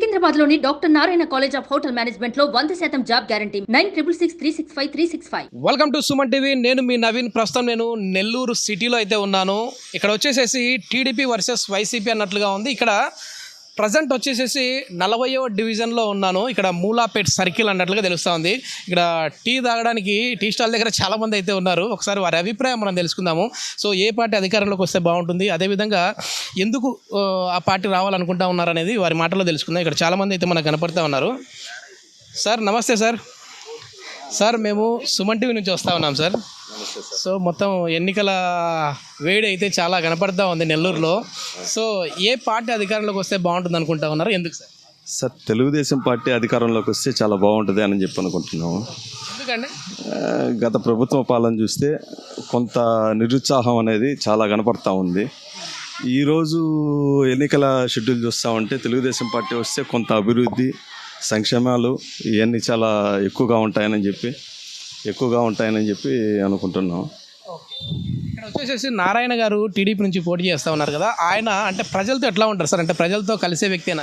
సికింద్రాబాద్లోని doctor Narayana college of hotel మేనేజ్మెంట్లో వంద శాతం job guarantee. Nine triple six three six five three six five. Welcome to Suman TV. నేను మీ నవీన్. ప్రస్తుతం నేను నెల్లూరు సిటీలో అయితే ఉన్నాను. ఇక్కడ వచ్చేసేసి టీడీపీ వర్సెస్ వైసీపీ అన్నట్లుగా ఉంది. ఇక్కడ ప్రజెంట్ వచ్చేసేసి నలభైవ డివిజన్లో ఉన్నాను. ఇక్కడ మూలాపేట్ సర్కిల్ అన్నట్లుగా తెలుస్తూ ఉంది. ఇక్కడ టీ తాగడానికి టీ స్టాల్ దగ్గర చాలామంది అయితే ఉన్నారు. ఒకసారి వారి అభిప్రాయం మనం తెలుసుకుందాము. సో ఏ పార్టీ అధికారంలోకి వస్తే బాగుంటుంది? అదేవిధంగా ఎందుకు ఆ, పార్టీ రావాలనుకుంటా ఉన్నారనేది వారి మాటలో తెలుసుకుందాం. ఇక్కడ చాలామంది అయితే మనకు కనపడుతూ ఉన్నారు. సార్ నమస్తే సార్. సార్ మేము సుమన్ టీవీ నుంచి వస్తా ఉన్నాం సార్. సో మొత్తం ఎన్నికల వేడి అయితే చాలా కనపడతా ఉంది నెల్లూరులో. సో ఏ పార్టీ అధికారంలోకి వస్తే బాగుంటుంది అనుకుంటా ఉన్నారు? ఎందుకు సార్? సార్ తెలుగుదేశం పార్టీ అధికారంలోకి వస్తే చాలా బాగుంటుంది అని చెప్పి అనుకుంటున్నాము. ఎందుకండి? గత ప్రభుత్వ పాలన చూస్తే కొంత నిరుత్సాహం అనేది చాలా కనపడతా ఉంది. ఈరోజు ఎన్నికల షెడ్యూల్ చూస్తూ ఉంటే తెలుగుదేశం పార్టీ వస్తే కొంత అభివృద్ధి సంక్షేమాలు ఇవన్నీ చాలా ఎక్కువగా ఉంటాయని చెప్పి ఎక్కువగా ఉంటాయని చెప్పి అనుకుంటున్నాం. ఇక్కడ వచ్చేసేసి నారాయణ గారు టీడీపీ నుంచి పోటీ చేస్తా ఉన్నారు కదా. ఆయన అంటే ప్రజలతో ఎట్లా ఉంటారు సార్? అంటే ప్రజలతో కలిసే వ్యక్తి ఆయన?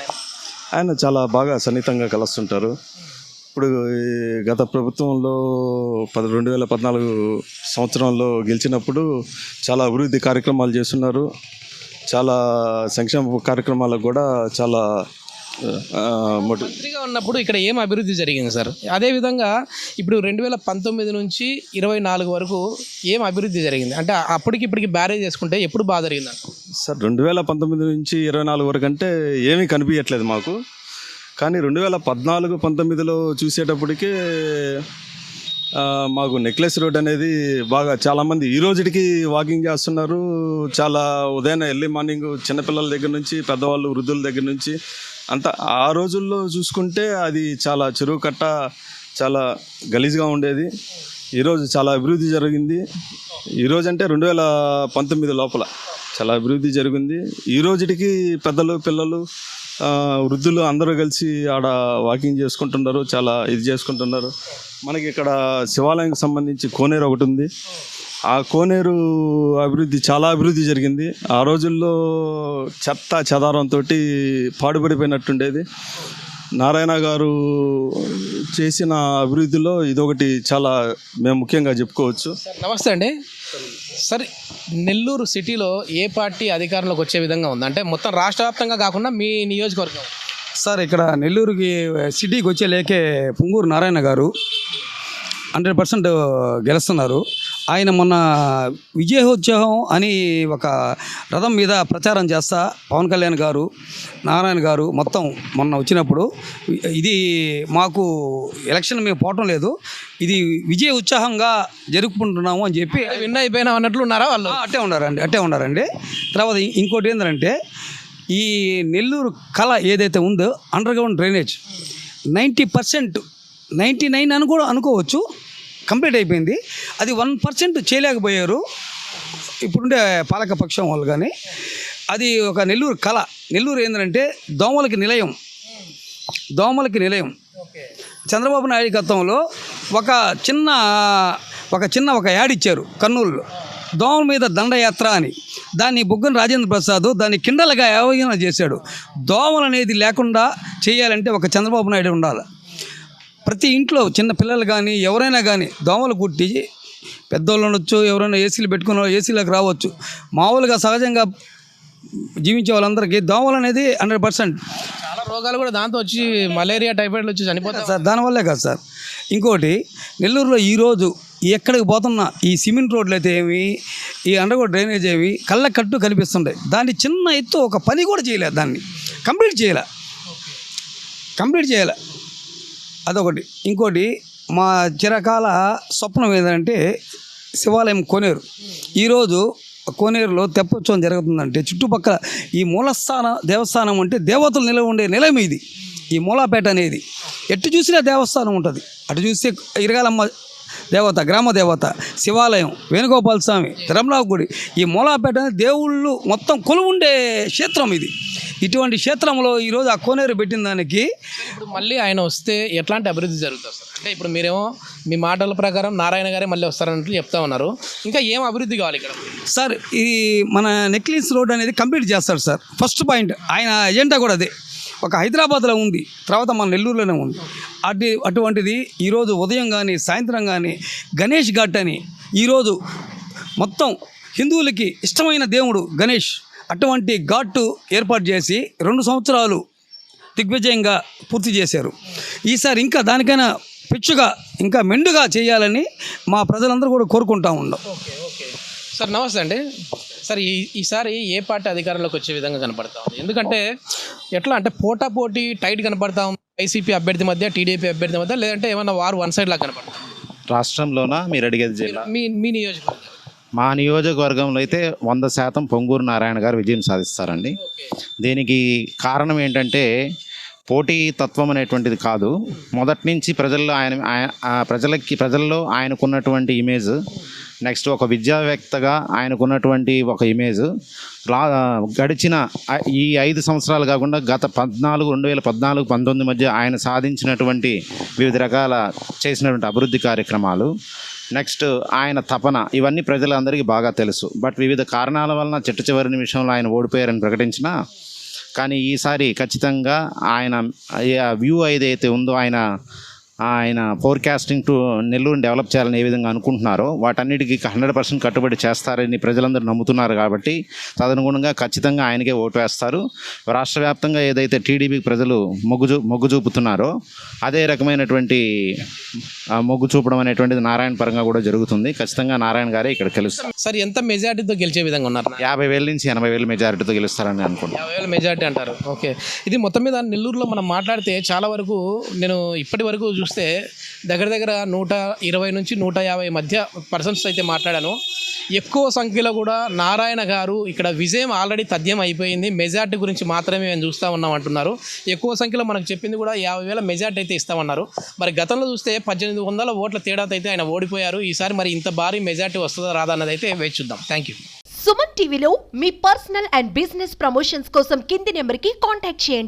ఆయన చాలా బాగా సన్నిహితంగా కలుస్తుంటారు. ఇప్పుడు గత ప్రభుత్వంలో పది రెండు వేల పద్నాలుగు సంవత్సరంలో గెలిచినప్పుడు చాలా అభివృద్ధి కార్యక్రమాలు చేస్తున్నారు. చాలా సంక్షేమ కార్యక్రమాలకు కూడా చాలా మంత్రిగా ఉన్నప్పుడు ఇక్కడ ఏం అభివృద్ధి జరిగింది సార్? అదేవిధంగా ఇప్పుడు రెండు వేల పంతొమ్మిది నుంచి ఇరవై నాలుగు వరకు ఏం అభివృద్ధి జరిగింది? అంటే అప్పటికి ఇప్పటికి బ్యారేజ్ చేసుకుంటే ఎప్పుడు బాగా జరిగింది సార్ రెండు వేల పంతొమ్మిది నుంచి ఇరవై నాలుగు వరకు అంటే ఏమీ కనిపించట్లేదు మాకు. కానీ రెండు వేల పద్నాలుగు పంతొమ్మిదిలో చూసేటప్పటికే మాకు నెక్లెస్ రోడ్ అనేది బాగా చాలామంది ఈ రోజుకి వాకింగ్ చేస్తున్నారు. చాలా ఉదయం ఎర్లీ మార్నింగ్ చిన్నపిల్లల దగ్గర నుంచి పెద్దవాళ్ళు వృద్ధుల దగ్గర నుంచి అంత ఆ రోజుల్లో చూసుకుంటే అది చాలా చెరువు కట్ట చాలా గలీజ్గా ఉండేది. ఈరోజు చాలా అభివృద్ధి జరిగింది. ఈరోజు అంటే రెండు వేల పంతొమ్మిది లోపల చాలా అభివృద్ధి జరిగింది. ఈ రోజుకి పెద్దలు పిల్లలు వృద్ధులు అందరూ కలిసి ఆడ వాకింగ్ చేసుకుంటున్నారు చాలా ఇది చేసుకుంటున్నారు. మనకి ఇక్కడ శివాలయంకి సంబంధించి కోనేరు ఒకటి ఉంది. ఆ కోనేరు అభివృద్ధి చాలా అభివృద్ధి జరిగింది. ఆ రోజుల్లో చెత్త చెదారంతో పాడుపడిపోయినట్టుండేది. నారాయణ గారు చేసిన అభివృద్ధిలో ఇదొకటి చాలా మేము ముఖ్యంగా చెప్పుకోవచ్చు. సార్ నమస్తే అండి. సార్ నెల్లూరు సిటీలో ఏ పార్టీ అధికారంలోకి వచ్చే విధంగా ఉంది? అంటే మొత్తం రాష్ట్ర వ్యాప్తంగా కాకుండా మీ నియోజకవర్గం. సార్ ఇక్కడ నెల్లూరుకి సిటీకి వచ్చే లేకే పుంగూరు నారాయణ గారు హండ్రెడ్ పర్సెంట్ గెలుస్తున్నారు. ఆయన మొన్న విజయోత్సవం అని ఒక రథం మీద ప్రచారం చేస్తా పవన్ కళ్యాణ్ గారు నారాయణ గారు మొత్తం మొన్న వచ్చినప్పుడు. ఇది మాకు ఎలక్షన్ మేము పోవటం లేదు. ఇది విజయ ఉత్సాహంగా జరుపుకుంటున్నాము అని చెప్పి విన్ అయిపోయినా అన్నట్లు ఉన్నారా వాళ్ళు? అట్టే ఉండారండి అట్టే ఉండారండి తర్వాత ఇంకోటి ఏంటంటే ఈ నెల్లూరు కళ ఏదైతే ఉందో underground drainage ninety percent ninety nine అని కూడా అనుకోవచ్చు. కంప్లీట్ అయిపోయింది. అది వన్ పర్సెంట్ చేయలేకపోయారు. ఇప్పుడుండే పాలక పక్షం వాళ్ళు కానీ అది ఒక నెల్లూరు కళ. నెల్లూరు ఏంటంటే దోమలకి నిలయం. దోమలకి నిలయం. చంద్రబాబు నాయకత్వంలో ఒక చిన్న ఒక చిన్న ఒక యాడ్ ఇచ్చారు కర్నూలులో. దోమల మీద దండయాత్ర అని. దాన్ని బుగ్గన రాజేంద్ర ప్రసాద్ దాన్ని కిండలుగా అవగాహన చేశాడు. దోమలు అనేది లేకుండా చేయాలంటే ఒక చంద్రబాబు నాయుడు ఉండాలి. ప్రతి ఇంట్లో చిన్న పిల్లలు కానీ ఎవరైనా కానీ దోమలు కుట్టి పెద్దోళ్ళు ఉండొచ్చు ఎవరైనా ఏసీలు పెట్టుకున్న వాళ్ళు ఏసీలకు రావచ్చు. మామూలుగా సహజంగా జీవించే వాళ్ళందరికీ దోమలు అనేది హండ్రెడ్ పర్సెంట్. చాలా రోగాలు కూడా దాంతో వచ్చి మలేరియా టైఫాయిడ్లు వచ్చి చనిపోతారు సార్ దానివల్లే కాదు సార్. ఇంకోటి నెల్లూరులో ఈరోజు ఎక్కడికి పోతున్నా ఈ సిమెంట్ రోడ్లు అయితే ఏమి ఈ అండర్గ్రౌండ్ డ్రైనేజ్ ఏమి కళ్ళ కట్టు కనిపిస్తుంటాయి దాన్ని చిన్న ఎత్తు ఒక పని కూడా చేయలే దాన్ని. కంప్లీట్ చేయలే. కంప్లీట్ చేయలే. అదొకటి. ఇంకోటి మా చిరకాల స్వప్నం ఏంటంటే శివాలయం కోనేరు. ఈరోజు కోనేరులో తెప్పోత్సవం జరుగుతుందంటే చుట్టుపక్కల ఈ మూలస్థాన దేవస్థానం అంటే దేవతలు నిలవ ఉండే నిలయం ఇది. ఈ మూలాపేట అనేది. ఎటు చూసినా దేవస్థానం ఉంటుంది. అటు చూస్తే ఇరగాలమ్మ దేవత గ్రామ దేవత శివాలయం వేణుగోపాల స్వామి తిరుమల గుడి ఈ మూలాపేట దేవుళ్ళు మొత్తం కొలువుండే క్షేత్రం ఇది. ఇటువంటి క్షేత్రంలో ఈరోజు ఆ కోనేరు పెట్టిన దానికి ఇప్పుడు మళ్ళీ ఆయన వస్తే ఎట్లాంటి అభివృద్ధి జరుగుతుంది సార్? అంటే ఇప్పుడు మీరేమో మీ మాటల ప్రకారం నారాయణ గారే మళ్ళీ వస్తారన్నట్లు చెప్తా ఉన్నారు. ఇంకా ఏం అభివృద్ధి కావాలి ఇక్కడ? సార్ ఈ మన నెక్లెస్ రోడ్ అనేది కంప్లీట్ చేస్తాడు సార్. ఫస్ట్ పాయింట్ ఆయన ఎజెండా కూడా అదే. ఒక హైదరాబాద్లో ఉంది తర్వాత మన నెల్లూరులోనే ఉంది. అటు అటువంటిది ఈరోజు ఉదయం కానీ సాయంత్రం కానీ గణేష్ ఘాట్ అని ఈరోజు మొత్తం హిందువులకి ఇష్టమైన దేవుడు గణేష్. అటువంటి ఘాటు ఏర్పాటు చేసి రెండు సంవత్సరాలు దిగ్విజయంగా పూర్తి చేశారు. ఈసారి ఇంకా దానికైనా పిచ్చుగా ఇంకా మెండుగా చేయాలని మా ప్రజలందరూ కూడా కోరుకుంటా ఉండం ఓకే సార్ నమస్తే అండి. సార్ ఈ ఈసారి ఏ పార్టీ అధికారంలోకి వచ్చే విధంగా కనపడతా ఉంది? ఎందుకంటే ఎట్లా అంటే పోటా పోటీ టైట్ కనపడతా ఉంది వైసీపీ అభ్యర్థి మధ్య టీడీపీ అభ్యర్థి మధ్య లేదంటే ఏమన్నా వారు వన్ సైడ్ లాగా కనపడతా ఉంది? రాష్ట్రంలోన? మీరు అడిగేది జిల్లా. మీ మీ నియోజకవర్గం. మా నియోజకవర్గంలో అయితే వంద శాతం పొంగూరు నారాయణ గారు విజయం సాధిస్తారండి. దీనికి కారణం ఏంటంటే పోటీ తత్వం అనేటువంటిది కాదు. మొదటి నుంచి ప్రజల్లో ఆయన ప్రజలకి ప్రజల్లో ఆయనకున్నటువంటి ఇమేజ్ నెక్స్ట్ ఒక విద్యావేత్తగా ఆయనకున్నటువంటి ఒక ఇమేజ్ లా గడిచిన ఈ ఐదు సంవత్సరాలు కాకుండా గత పద్నాలుగు రెండు వేల పద్నాలుగు పంతొమ్మిది మధ్య ఆయన సాధించినటువంటి వివిధ రకాల చేసినటువంటి అభివృద్ధి కార్యక్రమాలు. నెక్స్ట్ ఆయన తపన ఇవన్నీ ప్రజలందరికీ బాగా తెలుసు. బట్ వివిధ కారణాల వలన చిట్ట చివరి నిమిషంలో ఆయన ఓడిపోయారని ప్రకటించినా కానీ ఈసారి ఖచ్చితంగా ఆయన వ్యూ ఏదైతే ఉందో ఆయన ఆయన ఫోర్కాస్టింగ్ టు నెల్లూరుని డెవలప్ చేయాలని ఏ విధంగా అనుకుంటున్నారో వాటన్నిటికీ హండ్రెడ్ పర్సెంట్ కట్టుబడి చేస్తారని ప్రజలందరూ నమ్ముతున్నారు కాబట్టి తదనుగుణంగా ఖచ్చితంగా ఆయనకే ఓటు వేస్తారు. రాష్ట్ర వ్యాప్తంగా ఏదైతే టీడీపీ ప్రజలు మొగ్గు చూ మొగ్గు చూపుతున్నారో అదే రకమైనటువంటి మొగ్గు చూపడం అనేటువంటిది నారాయణ పరంగా కూడా జరుగుతుంది. ఖచ్చితంగా నారాయణ గారే ఇక్కడ గెలుస్తారు. సార్ ఎంత మెజార్టీతో గెలిచే విధంగా ఉన్నారు యాభై వేల నుంచి ఎనభై వేల మెజారిటీతో గెలుస్తారని అనుకుంటున్నాను యాభై వేల మెజార్టీ అంటారు. ఓకే ఇది మొత్తం మీద నెల్లూరులో మనం మాట్లాడితే చాలా వరకు నేను ఇప్పటి వరకు చూస్తే దగ్గర దగ్గర నూట ఇరవై నుంచి నూట యాభై మధ్య పర్సన్స్ అయితే మాట్లాడాను. ఎక్కువ సంఖ్యలో కూడా నారాయణ గారు ఇక్కడ విజయం ఆల్రెడీ తథ్యం అయిపోయింది. మెజార్టీ గురించి మాత్రమే మేము చూస్తూ ఉన్నాం అంటున్నారు. ఎక్కువ సంఖ్యలో మనకు చెప్పింది కూడా యాభై వేల మెజార్టీ అయితే ఇస్తామన్నారు. మరి గతంలో చూస్తే పద్దెనిమిది వందల ఓట్ల తేడాతో అయితే ఆయన ఓడిపోయారు. ఈసారి మరి ఇంత భారీ మెజార్టీ వస్తుందా రాదా అన్నది అయితే వేచి చూద్దాం. థ్యాంక్ యూ సుమన్ టీవీలో మీ పర్సనల్ అండ్ బిజినెస్ ప్రమోషన్స్ కోసం కింది నెంబర్కి కాంటాక్ట్ చేయండి.